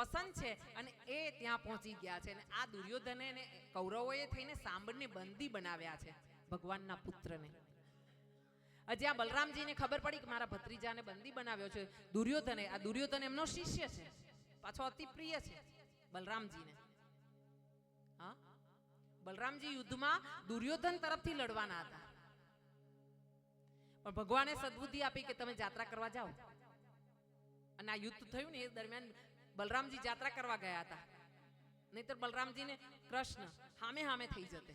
પસંદ છે અને એ ત્યાં પહોંચી ગયા છે. અને આ દુર્યોધને અને કૌરવોએ થઈને સાંબળને બંદી બનાવ્યા છે ભગવાનના પુત્રને. આ બલરામજીને ખબર પડી કે મારા ભત્રીજાને બંદી બનાવ્યો છે દુર્યોધને. આ દુર્યોધન એમનો શિષ્ય છે. પાછો અતિ પ્રિય છે બલરામજીને. હા? બલરામજી યુદ્ધમાં દુર્યોધન તરફથી લડવાના હતા. પણ ભગવાને સદબુદ્ધિ આપી કે તમે જાત્રા કરવા જાઓ. અને આ યુદ્ધ થયું ને એ દરમિયાન બલરામજી જાત્રા કરવા ગયા હતા. નહીતર બલરામજીને કૃષ્ણ હામે હામે થઈ જતે.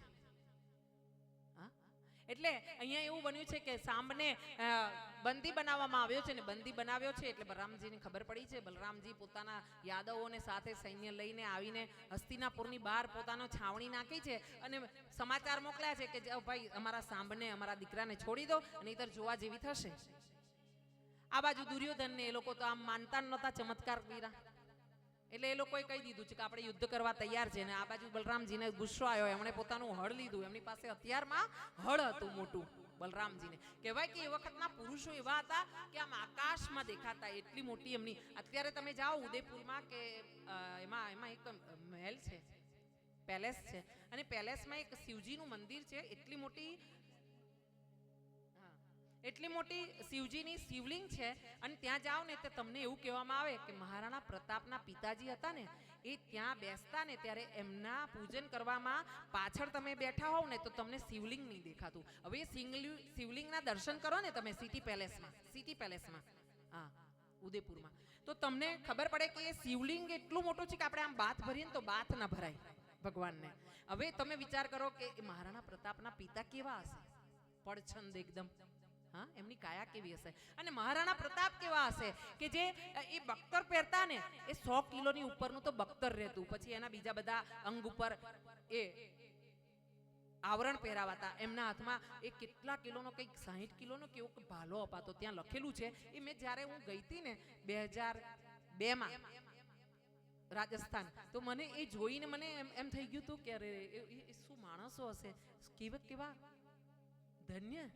એટલે અહીંયા એવું બન્યું છે કે સાંભને બંદી બનાવવામાં આવ્યો છે ને બંદી બનાવ્યો છે એટલે બલરામજીને ખબર પડી છે. બલરામજી પોતાના યાદવોને સાથે સૈન્ય લઈને આવીને હસ્તિનાપુરની બહાર પોતાનો છાવણી નાખી છે અને સમાચાર મોકલ્યા છે કે ભાઈ, અમારા સાંભને અમારા દીકરાને છોડી દો, નહીતર જોવા જેવી થશે. આ બાજુ દુર્યોધનને એ લોકો તો આમ માનતા નહોતા ચમત્કાર કર્યા. એટલે એ લોકોએ કહી દીધું છે કે આપણે યુદ્ધ કરવા તૈયાર છે ને આ બાજુ બલરામજીને ગુસ્સો આવ્યો. એમણે પોતાનું હળ લીધું. એમની પાસે હથિયારમાં હળ હતું મોટું, બલરામજીને. કહેવાય કે એ વખતના પુરુષો એવા હતા કે આમ આકાશમાં દેખાતા, એટલી મોટી એમની. અત્યારે તમે જાઓ ઉદયપુરમાં કે એમાં એમાં એક મહેલ છે, પેલેસ છે. અને પેલેસમાં એક શિવજીનું મંદિર છે. એટલી મોટી. એટલી મોટી શિવજીની શિવલિંગ છે અને ત્યાં જાઓ ને તો તમને એવું કહેવામાં આવે કે મહારાણા પ્રતાપના પિતાજી હતા ને, એ ત્યાં બેસતા ને ત્યારે એમના પૂજન કરવામાં પાછળ તમે બેઠા હોવ ને તો તમને શિવલિંગ નહીં દેખાતું. હવે શિવલિંગના દર્શન કરો ને તમે સિટી પેલેસમાં સિટી પેલેસમાં, હા, ઉદયપુરમાં. તો તમને ખબર પડે કે એ શિવલિંગ એટલું મોટું છે કે આપણે આમ બાથ ભરીએ ને તો બાથ ના ભરાય ભગવાનને. હવે તમે વિચાર કરો કે મહારાણા પ્રતાપના પિતા કેવા હશે? પડછંદ એકદમ. હા, એમની કાયા કેવી હશે? અને મહારાણા પ્રતાપ કેવા હશે? કે જે એ બખ્તર પહેરતા ને, એ સો કિલોની ઉપરનું તો બખ્તર રહેતું. પછી એના બીજા બધા અંગ ઉપર એ આવરણ પહેરાવાતા. એમના હાથમાં એ કેટલા કિલોનો, કંઈક સાહીઠ કિલોનો કેવો ભાલો અપાતો. ત્યાં લખેલું છે, એ મેં જ્યારે હું ગઈ હતી ને, બે હજાર બેમાં, રાજસ્થાન, તો મને એ જોઈને મને એમ એમ થઈ ગયું હતું કે અરે એ- શું માણસો હશે? કેવા કેવા? ધન્ય?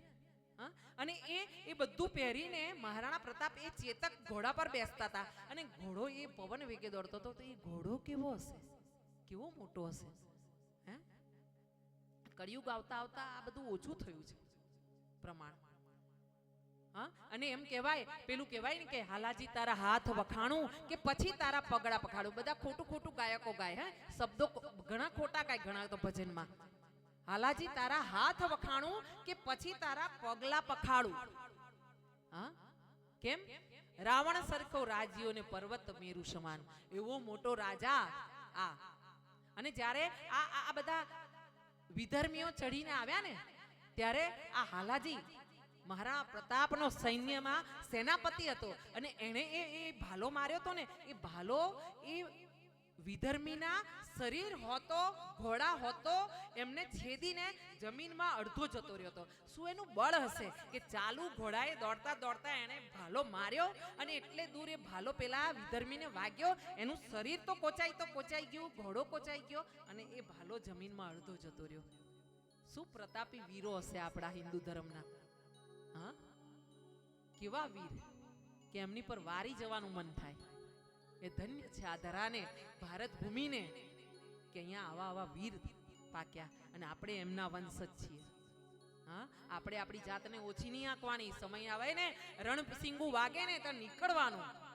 અને એ એ બધું પહેરીને મહારાણા પ્રતાપ એ ચેતક ઘોડા પર બેસતા હતા. અને ઘોડો એ પવન વેગે દોડતો હતો, તો એ ઘોડો કેવો હશે? કેવો મોટો હશે? હે? કળિયુગ આવતા આવતા આ બધું ઓછું થયું છે, પ્રમાણ. હા? અને એમ કહેવાય, પેલું કહેવાય ને કે, હાલાજી તારા હાથ વખાણું કે પછી તારા પગડા પખાડું. બધા ખોટું ખોટું ગાયકો ગાય, હે? શબ્દો ઘણા ખોટા ગાય, ઘણા તો ભજનમાં. હાલાજી, તારા હાથ વખાણું કે પછી તારા પગલા પખાડું? હા? કેમ? રાવણ સરખો રાજ્યો ને પર્વત મેરુ સમાન. એવો મોટો રાજા આ. અને જ્યારે આ આ બધા વિધર્મીઓ ચડીને આવ્યા ને, ત્યારે આ હાલાજી મહારા પ્રતાપનો સૈન્યમાં સેનાપતિ હતો. અને એણે એ ભાલો માર્યો હતો ને, એ ભાલો એ વિધર્મીના શરીર હોતો, ઘોડા હોતો, એમને છેદીને જમીનમાં અડધો જતો રહ્યો હતો. શું એનું બળ હશે કે ચાલુ ઘોડાએ દોડતા દોડતા એણે ભાલો માર્યો અને એટલે દૂર એ ભાલો પેલા વિધર્મીને વાગ્યો? એનું શરીર તો કોચાઈ તો કોચાઈ ગયું, ઘોડો કોચાઈ ગયો અને એ ભાલો જમીનમાં અડધો જતો રહ્યો. શું પ્રતાપી વીરો હશે આપણા હિન્દુ ધર્મના? હા? કેવા વીર? કે એમની પર વારી જવાનું મન થાય? એ ધન્ય છે આ ધરાને ભારત ભૂમિને કે અહીંયા આવા આવા વીર પાક્યા. અને આપણે એમના વંશ જ છીએ. હા? આપણે આપણી જાતને ઓછી નહીં આંકવાની. સમય આવે ને રણસિંગુ વાગે ને ત્યાં નીકળવાનું.